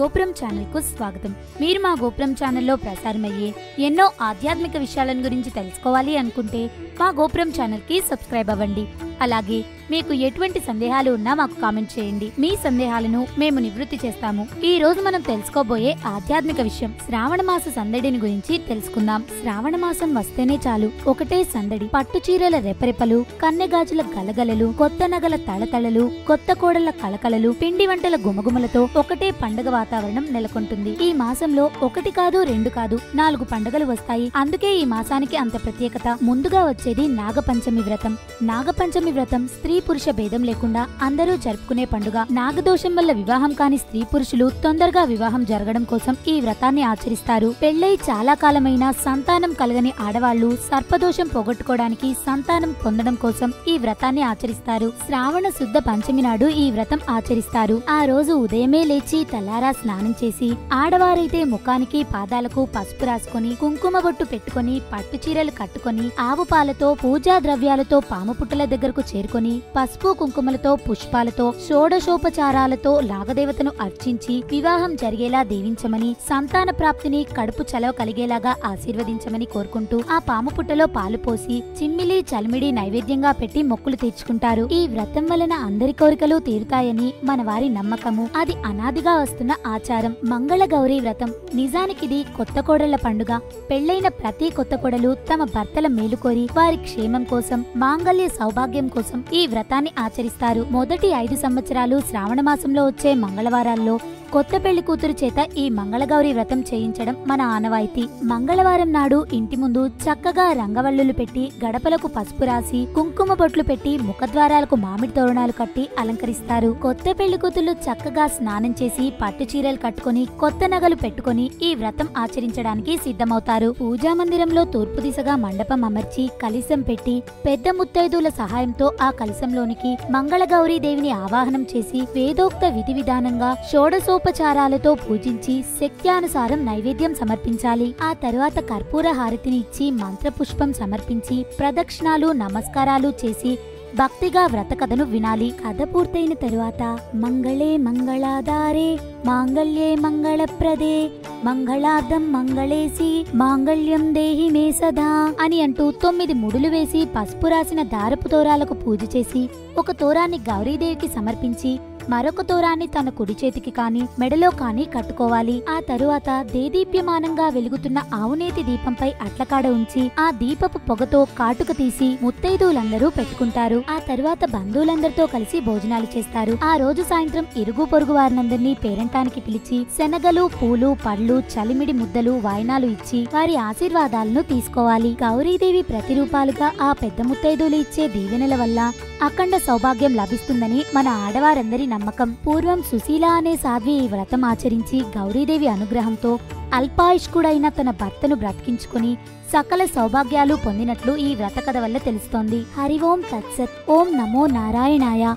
గోపురం ఛానల్కు స్వాగతం. మీరు మా గోపురం ఛానల్లో ప్రసారమయ్యే ఎన్నో ఆధ్యాత్మిక విషయాలను గురించి తెలుసుకోవాలి అనుకుంటే మా గోపురం ఛానల్కి సబ్స్క్రైబ్ అవ్వండి. అలాగే మీకు ఎటువంటి సందేహాలు ఉన్నా మాకు కామెంట్ చేయండి. మీ సందేహాలను మేము నివృత్తి చేస్తాము. ఈ రోజు మనం తెలుసుకోబోయే ఆధ్యాత్మిక విషయం శ్రావణ మాస సందడిని గురించి తెలుసుకుందాం. శ్రావణ మాసం వస్తేనే చాలు. ఒకటే సందడి. పట్టు చీరల రెపరెపలు కన్నెగాజుల గలగలలు కొత్త నగల తళతళలు కొత్త కోడల కలకలలు పిండి వంటల గుమగుమలతో ఒకటే పండగ వాతావరణం నెలకొంటుంది. ఈ మాసంలో ఒకటి కాదు రెండు కాదు నాలుగు పండుగలు వస్తాయి. అందుకే ఈ మాసానికి అంత ప్రత్యేకత. ముందుగా వచ్చేది నాగపంచమి వ్రతం. నాగపంచమి వ్రతం స్త్రీ పురుష భేదం లేకుండా అందరూ జరుపుకునే పండుగ. నాగదోషం వల్ల వివాహం కాని స్త్రీ పురుషులు తొందరగా వివాహం జరగడం కోసం ఈ వ్రతాన్ని ఆచరిస్తారు. పెళ్ళై చాలా కాలమైన సంతానం కలగని ఆడవాళ్ళు సర్పదోషం పోగొట్టుకోవడానికి సంతానం పొందడం కోసం ఈ వ్రతాన్ని ఆచరిస్తారు. శ్రావణ శుద్ధ పంచమి నాడు ఈ వ్రతం ఆచరిస్తారు. ఆ రోజు ఉదయమే లేచి తలారా స్నానం చేసి ఆడవారైతే ముఖానికి పాదాలకు పసుపు రాసుకొని కుంకుమ బొట్టు పెట్టుకొని పట్టు చీరలు కట్టుకొని ఆవు పాలతో పూజా ద్రవ్యాలతో పాము పుట్టల దగ్గరకు చేరుకొని పసుపు కుంకుమలతో పుష్పాలతో షోడశోపచారాలతో నాగదేవతను అర్చించి వివాహం జరిగేలా దీవించమని సంతాన ప్రాప్తిని కడుపు చలవ కలిగేలాగా ఆశీర్వదించమని కోరుకుంటూ ఆ పాము పుట్టలో పాలు పోసి చిమ్మిలి చలిమిడి నైవేద్యంగా పెట్టి మొక్కులు తీర్చుకుంటారు. ఈ వ్రతం వలన అందరి కోరికలు తీరుతాయని మన వారి నమ్మకము. అది అనాదిగా వస్తున్న ఆచారం. మంగళ గౌరీ వ్రతం నిజానికిది కొత్త కోడళ్ళ పండుగ. పెళ్ళైన ప్రతి కొత్త కోడలు తమ భర్తల మేలుకోరి వారి క్షేమం కోసం మాంగళ్య సౌభాగ్యం కోసం ఈ వ్రతాన్ని ఆచరిస్తారు. మొదటి ఐదు సంవత్సరాలు శ్రావణ మాసంలో వచ్చే మంగళవారాల్లో కొత్త పెళ్ళి కూతురు చేత ఈ మంగళగౌరి వ్రతం చేయించడం మన ఆనవాయితీ. మంగళవారం నాడు ఇంటి ముందు చక్కగా రంగవల్లులు పెట్టి గడపలకు పసుపు రాసి కుంకుమ బొట్లు పెట్టి ముఖద్వారాలకు మామిడి తోరణాలు కట్టి అలంకరిస్తారు. కొత్త పెళ్ళి కూతురు చక్కగా స్నానం చేసి పట్టు చీరలు కట్టుకొని కొత్త నగలు పెట్టుకొని ఈ వ్రతం ఆచరించడానికి సిద్ధమవుతారు. పూజా మందిరంలో తూర్పు దిశగా మండపం అమర్చి కలిసం పెట్టి పెద్ద ముత్తైదుల సహాయంతో ఆ కలిసంలోనికి మంగళగౌరీ దేవిని ఆవాహనం చేసి వేదోక్త విధి విధానంగా షోడసోపచారాలతో పూజించి శక్త్యానుసారం నైవేద్యం సమర్పించాలి. ఆ తరువాత కర్పూర హారతిని ఇచ్చి మంత్రపుష్పం సమర్పించి ప్రదక్షిణాలు నమస్కారాలు చేసి భక్తిగా వ్రత కథను వినాలి. కథ పూర్తయిన తరువాత మంగళే మంగళాధారే మాంగళ్యే మంగళప్రదే మంగళార్థం మంగళేసి మాంగళ్యం దేహి మే సదా అని అంటూ తొమ్మిది ముడులు వేసి పసుపు రాసిన దారపు తోరాలకు పూజ చేసి ఒక తోరాన్ని గౌరీదేవికి సమర్పించి మరొక తోరాన్ని తన కుడి చేతికి కాని మెడలో కాని కట్టుకోవాలి. ఆ తరువాత దేదీప్యమానంగా వెలుగుతున్న ఆవునేతి దీపంపై అట్లకాడ ఉంచి ఆ దీపపు పొగతో కాటుక తీసి ముత్తైదువులందరూ పెట్టుకుంటారు. ఆ తరువాత బంధువులందరితో కలిసి భోజనాలు చేస్తారు. ఆ రోజు సాయంత్రం ఇరుగు పొరుగు వారినందరినీ పేరంటానికి పిలిచి శనగలు పూలు పళ్ళు చలిమిడి ముద్దలు వాయినాలు ఇచ్చి వారి ఆశీర్వాదాలను తీసుకోవాలి. గౌరీదేవి ప్రతిరూపాలుగా ఆ పెద్ద ముత్తైదువులు ఇచ్చే దీవెనల వల్ల అఖండ సౌభాగ్యం లభిస్తుందని మన ఆడవారందరి నమ్మకం. పూర్వం సుశీల అనే సాధ్వి ఈ వ్రతం ఆచరించి గౌరీదేవి అనుగ్రహంతో అల్పాయుష్కుడైన తన భర్తను బ్రతికించుకుని సకల సౌభాగ్యాలు పొందినట్లు ఈ వ్రత కథ వల్ల తెలుస్తోంది. హరి ఓం తత్సత్. ఓం నమో నారాయణాయ.